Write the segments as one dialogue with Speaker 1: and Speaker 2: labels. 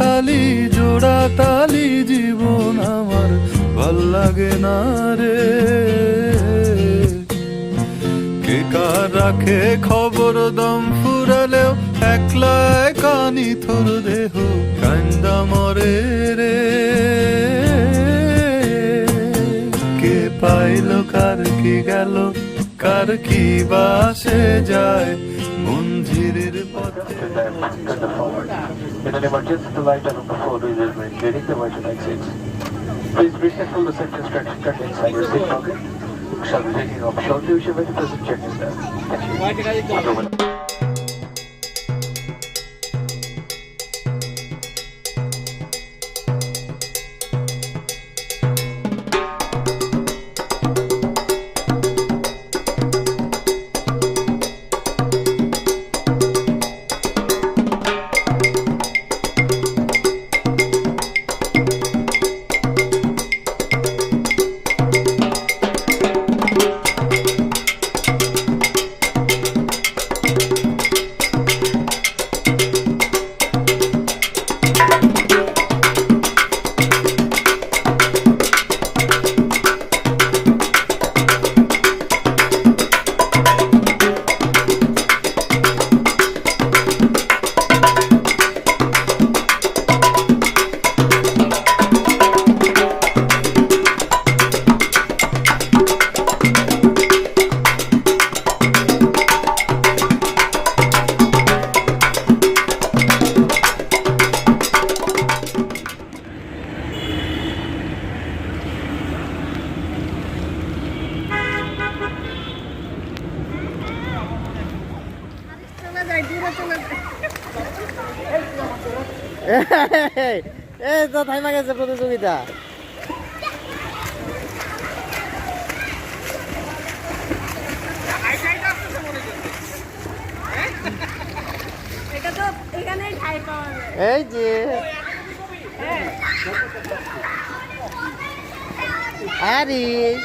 Speaker 1: খালি জোড়া তালি জীবন আমার, ভালো লাগে না রে। কে কার রাখে খবর দম ফুরালেও, একলা কানি থর দেহ কান্দা মরে রে। কে পাইল, কার কি গেল, কার কি বাসে যায় মঞ্জিরের পথে।
Speaker 2: In an emergency, light on number 4 is maintaining the right at exit. Please be careful the section structure contains cyber seat pocket. Shall be taking off shortly, you should make a present check there. Thank you.
Speaker 3: এই তো থাইমা গেছে প্রতিযোগিতা। এই যে। আরিস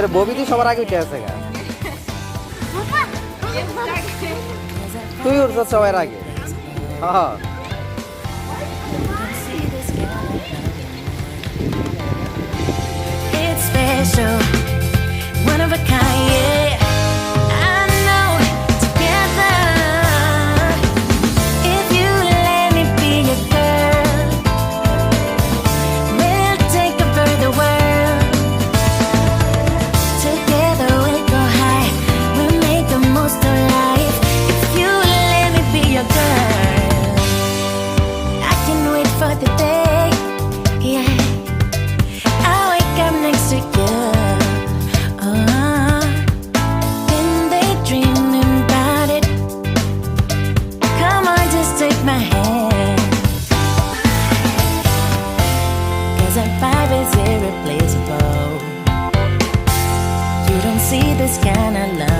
Speaker 3: এর ববিদি সবার আগে উঠে আছে গা তুই উঠছ সবার আগে হ্যাঁ
Speaker 4: one of a kind, yeah. See this kind of love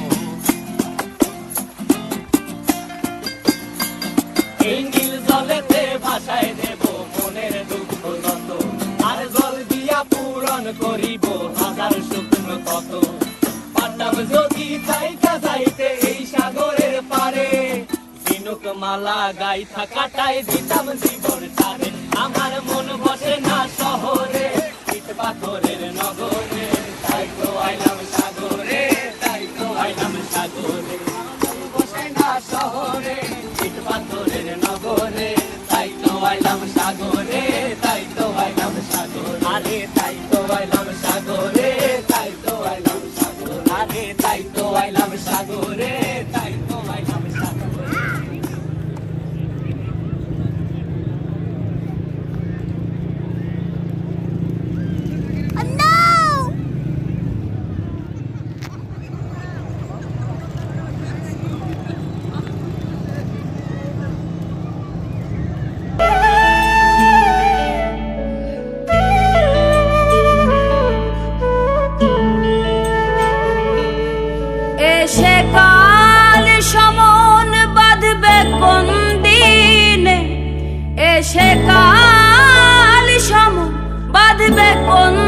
Speaker 5: এই নীল জলেতে ভাসায় দেব, মনের দুঃখ যত আর জল দিয়া পূরণ করিব, হাজার শুকন কত। মালা গাইথা কাটাই দিতাম জীবন তারে আমার মন বসে না শহরে, ইট পাথরের নগরে।
Speaker 6: 温暖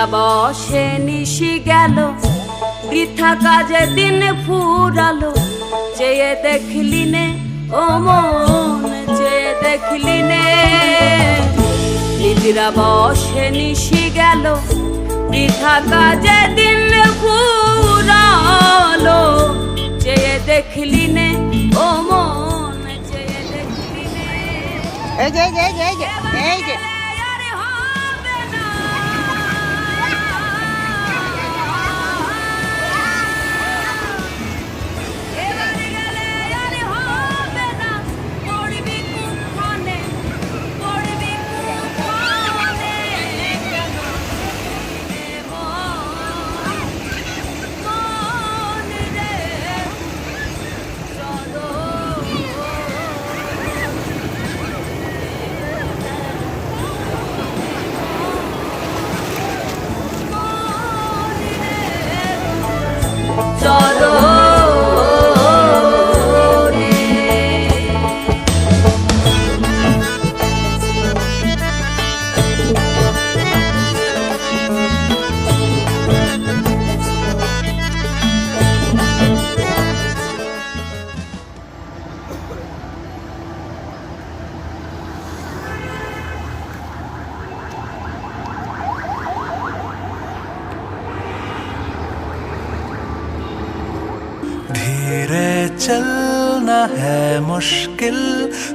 Speaker 6: নিদ্রা বসে নিশি গেল। বৃথা কাজে দিন ফুরালো। চেয়ে দেখলি নে, ও মন, চেয়ে দেখলি নে। নিদ্রা বসে নিশি গেল। বৃথা কাজে দিন ফুরালো। চেয়ে দেখলি নে, ও মন, চেয়ে দেখলি নে।
Speaker 7: এই যে এই যে এই যে এই যে।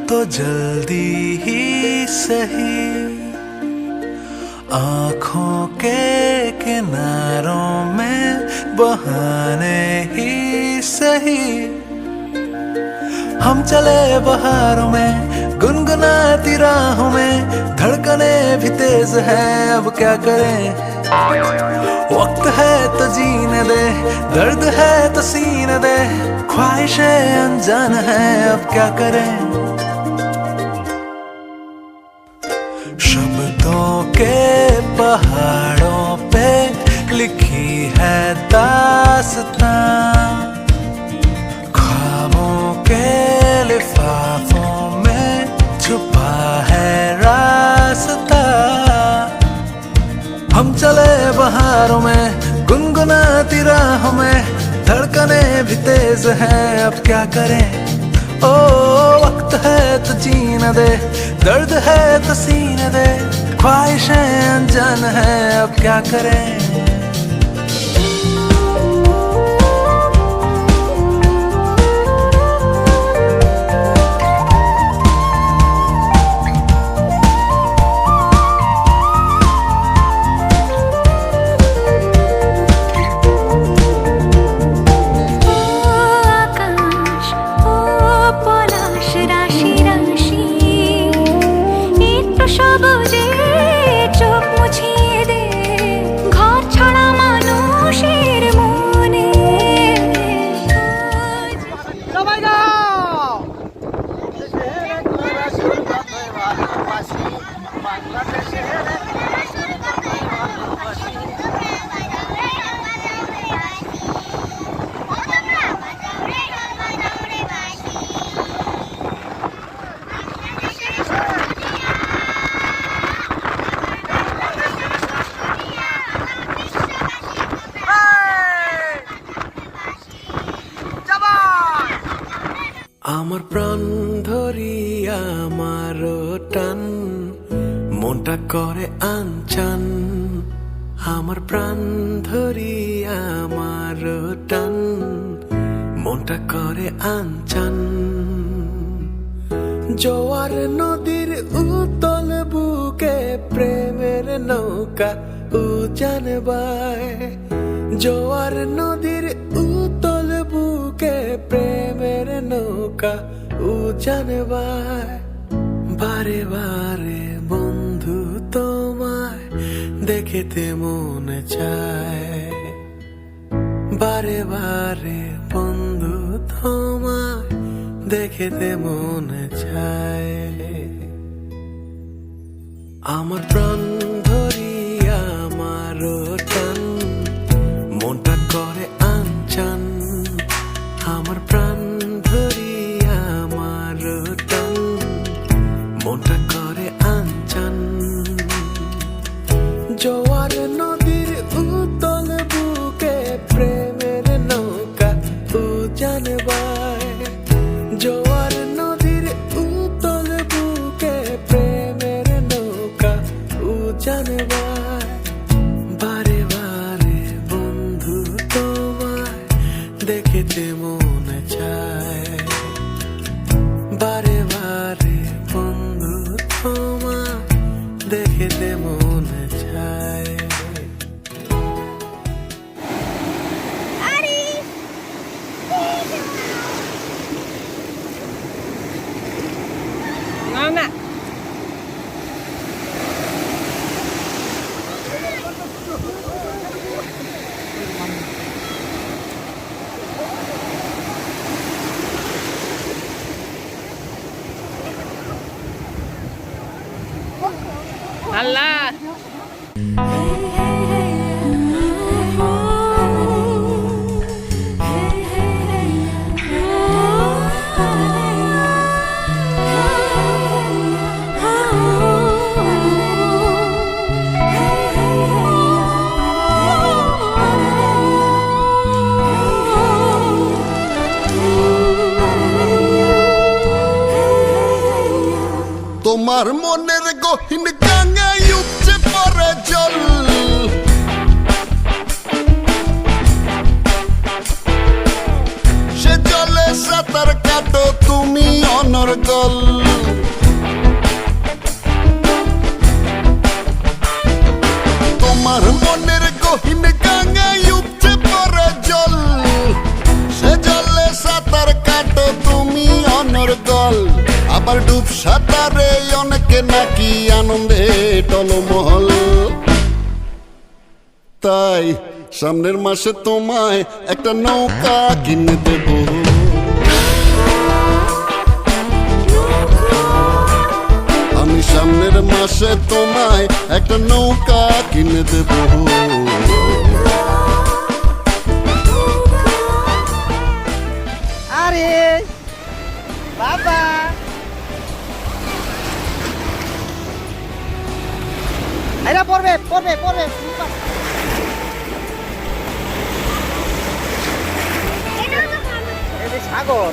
Speaker 8: तो जल्दी ही सही। आँखों के किनारों में बहाने ही सही। हम चले बहारों में, गुनगुनाती राहों में, धड़कने भी तेज है, अब क्या करें? वक्त है तो जीने दे, दर्द है तो सीने दे, ख्वाहिशें अनजान है, अब क्या करें? पहाड़ों पे लिखी है दास्तां ख्वाबों के लिफाफों में छुपा है रास्ता। हम चले बहारों में, गुनगुनाती राहों में, धड़कने भी तेज हैं, अब क्या करें? ओ, वक्त है तो जीने दे, दर्द है तो सीने दे। ख्वाहिशें अनजान है अब क्या करें? জোয়ার নদীর উতল বুকে প্রেমের নৌকা উজান বায়। জোয়ার নদীর উতল বুকে প্রেমের নৌকা উজান বায়। বারে বারে বন্ধু তোমায় দেখেতে মন চায়। বারে বারে দেখেতে মনে চায়। আমার প্রাণ
Speaker 7: القلب
Speaker 9: তোমার মনের জল। সে জলে সাঁতার তুমি আবার ডুব সাঁতারে অনেকে নাকি আনন্দে টলমহল। তাই সামনের মাসে তোমায় একটা নৌকা কিনে দেবো। সামনের মাসে তোমায় একটা নৌকা কিনে দেব।
Speaker 7: আরে বাবা। এরা পড়বে পড়বে পড়বে। সাগর।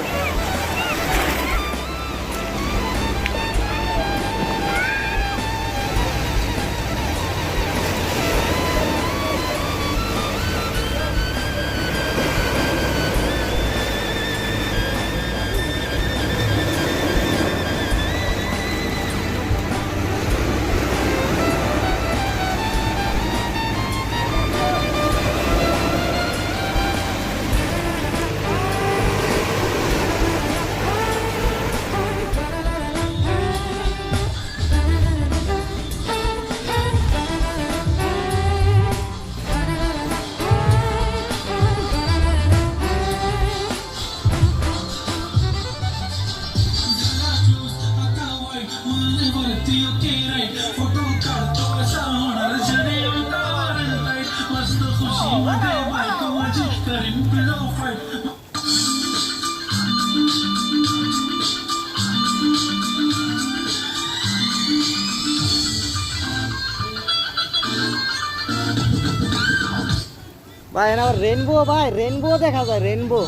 Speaker 7: ভাই আবার রেনবো ভাই রেনবো দেখা যায় রেনবো